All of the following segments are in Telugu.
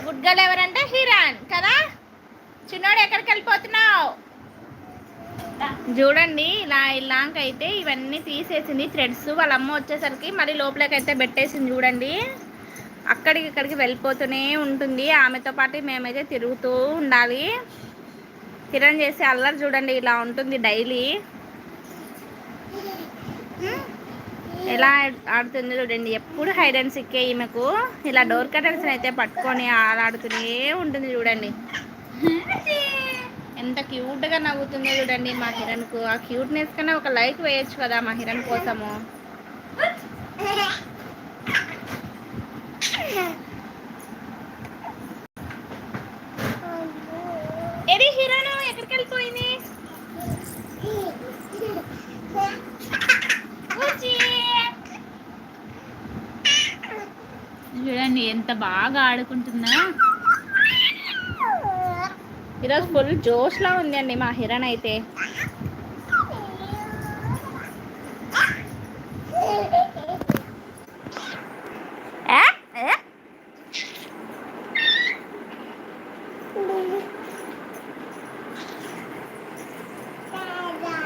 గుడ్ గర్ల్ ఎవరంటే హిరాన్ కదా? చిన్నోడు ఎక్కడికి వెళ్ళిపోతున్నావు? చూడండి ఇలా ఇలాంక అయితే ఇవన్నీ తీసేసింది థ్రెడ్స్. వాళ్ళ అమ్మ వచ్చేసరికి మళ్ళీ లోపలికి అయితే పెట్టేసింది చూడండి. అక్కడికి ఇక్కడికి వెళ్ళిపోతూనే ఉంటుంది. ఆమెతో పాటు మేమైతే తిరుగుతూ ఉండాలి. కిరణ్ చేసే అల్లరి చూడండి ఇలా ఉంటుంది డైలీ. ఎలా ఆడుతుందో చూడండి. ఎప్పుడు హైడ్ అండ్ సిక్కే ఈమెకు. ఇలా డోర్ కటర్స్ అయితే పట్టుకొని ఆడుతూనే ఉంటుంది చూడండి. ఎంత క్యూట్గా నవ్వుతుందో చూడండి మా హిరణ్కు ఆ క్యూట్నెస్ కన్నా ఒక లైక్ వేయొచ్చు కదా మా హిరణ్ కోసము. హిరణ్ ఎక్కడికి వెళ్ళిపోయింది. చూడండి ఎంత బాగా ఆడుకుంటుందా? ఈరోజు ఫుల్ జోష్లా ఉంది అండి మా హిరణ్ అయితే.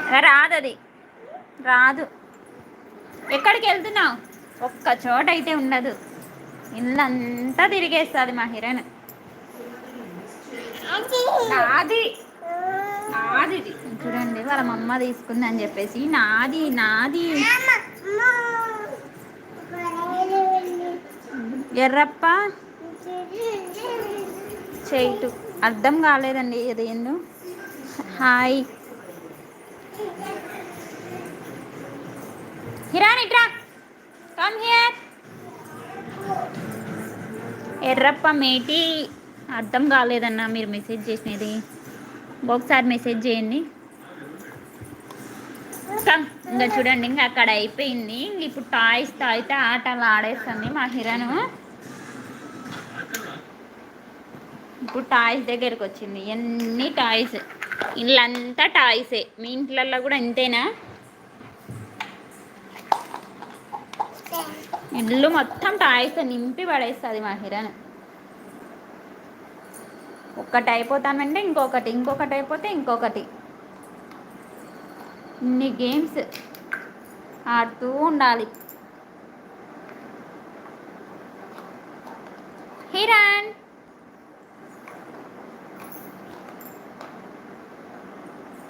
రాదది రాదు అది రాదు. ఎక్కడికి వెళ్తున్నావు? ఒక్క చోట అయితే ఉండదు. ఇల్లంతా తిరిగేస్తుంది మా హిరణ్. నాది. నాది. చూడండి వాళ్ళ మమ్మ తీసుకుంది అని చెప్పేసి నాది నాది. ఎర్రప్ప. చేయటు అర్థం కాలేదండి ఇదేందో హాయ్. హిరాన్ ఇట్రా కమ్ హియర్. ఎర్రప్ప మేటి అర్థం కాలేదన్నా మీరు మెసేజ్ చేసినది. ఒకసారి మెసేజ్ చేయండి. కమ్ ఇంకా చూడండి ఇంకా అక్కడ అయిపోయింది. ఇంక ఇప్పుడు టాయ్స్తో అయితే ఆటలు ఆడేస్తుంది మా హిరాను ఇప్పుడు టాయ్స్ దగ్గరికి వచ్చింది. ఎన్ని టాయ్స్? ఇల్లంతా టాయ్సే. మీ ఇంట్లల్లో కూడా ఇంతేనా? ఇల్లు మొత్తం టాయ్స్ నింపి పడేస్తుంది మా హిరణ్. ఒక్కటి అయిపోతానంటే ఇంకొకటి ఇంకొకటి అయిపోతే ఇంకొకటి. ఇన్ని గేమ్స్ ఆడుతూ ఉండాలి. హిరణ్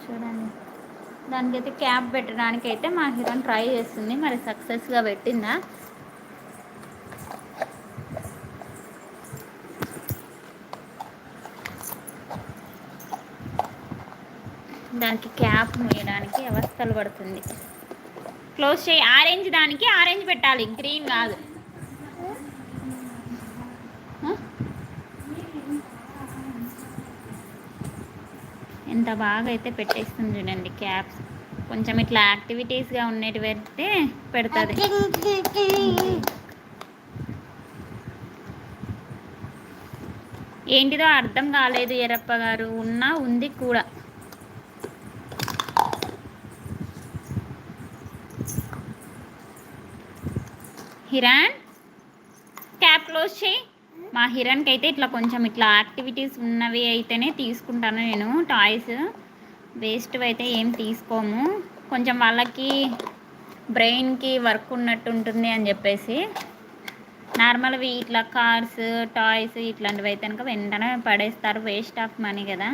చూడండి. దానికైతే క్యాప్ పెట్టడానికి అయితే మా హీరోయిన్ ట్రై చేస్తుంది. మరి సక్సెస్గా పెట్టిందా? దానికి క్యాప్ వేయడానికి అవస్థలు పడుతుంది. క్లోజ్ చేయి. ఆరెంజ్ దానికి ఆరెంజ్ పెట్టాలి. గ్రీన్ కాదు. ఎంత బాగా అయితే పెట్టేస్తుంది చూడండి క్యాప్స్. కొంచెం ఇట్లా యాక్టివిటీస్గా ఉండేటి పెడితే పెడుతుంది. ఏంటిదో అర్థం కాలేదు ఎరప్ప గారు. ఉన్నా ఉంది కూడా. హిరాన్ క్యాప్ క్లోజ్ చేయి. మా హిరణ్కి అయితే ఇట్లా కొంచెం ఇట్లా యాక్టివిటీస్ ఉన్నవి అయితేనే తీసుకుంటాను నేను. టాయ్స్ వేస్ట్ అయితే ఏం తీసుకోము. కొంచెం వాళ్ళకి బ్రెయిన్కి వర్క్ ఉన్నట్టు ఉంటుంది అని చెప్పేసి. నార్మల్వి ఇట్లా కార్స్ టాయ్స్ ఇట్లాంటివి అయితే కనుక వెంటనే పడేస్తారు. వేస్ట్ ఆఫ్ మనీ కదా.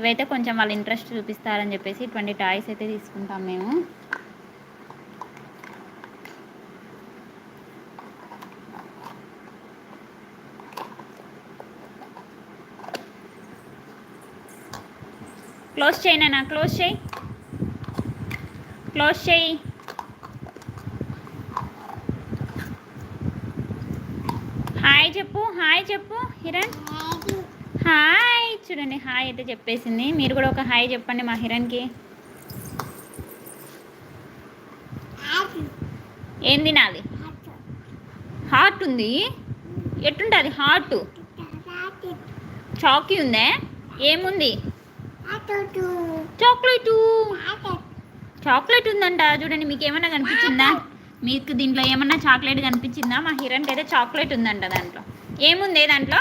ఇవైతే కొంచెం వాళ్ళు ఇంట్రెస్ట్ చూపిస్తారని చెప్పేసి ఇటువంటి టాయ్స్ అయితే తీసుకుంటాం మేము. క్లోజ్ చేయి నాన్న. క్లోజ్ చేయి. క్లోజ్ చేయి. హాయ్ చెప్పు హాయ్ చెప్పు హిరణ్. హాయ్ చూడండి హాయ్ అయితే చెప్పేసింది. మీరు కూడా ఒక హాయ్ చెప్పండి మా హిరణ్కి. ఏం తినాలి హార్ట్ ఉంది? ఎట్టుంటుంది? హార్ట్ చాకీ ఉందే? ఏముంది? చాక్లెట్ చాక్లెట్ ఉందంట. చూడండి మీకు ఏమన్నా కనిపించిందా మీకు దీంట్లో ఏమన్నా చాక్లెట్ కనిపించిందా? మా హిరణ్కి అయితే చాక్లెట్ ఉందంట దాంట్లో. ఏముంది దాంట్లో?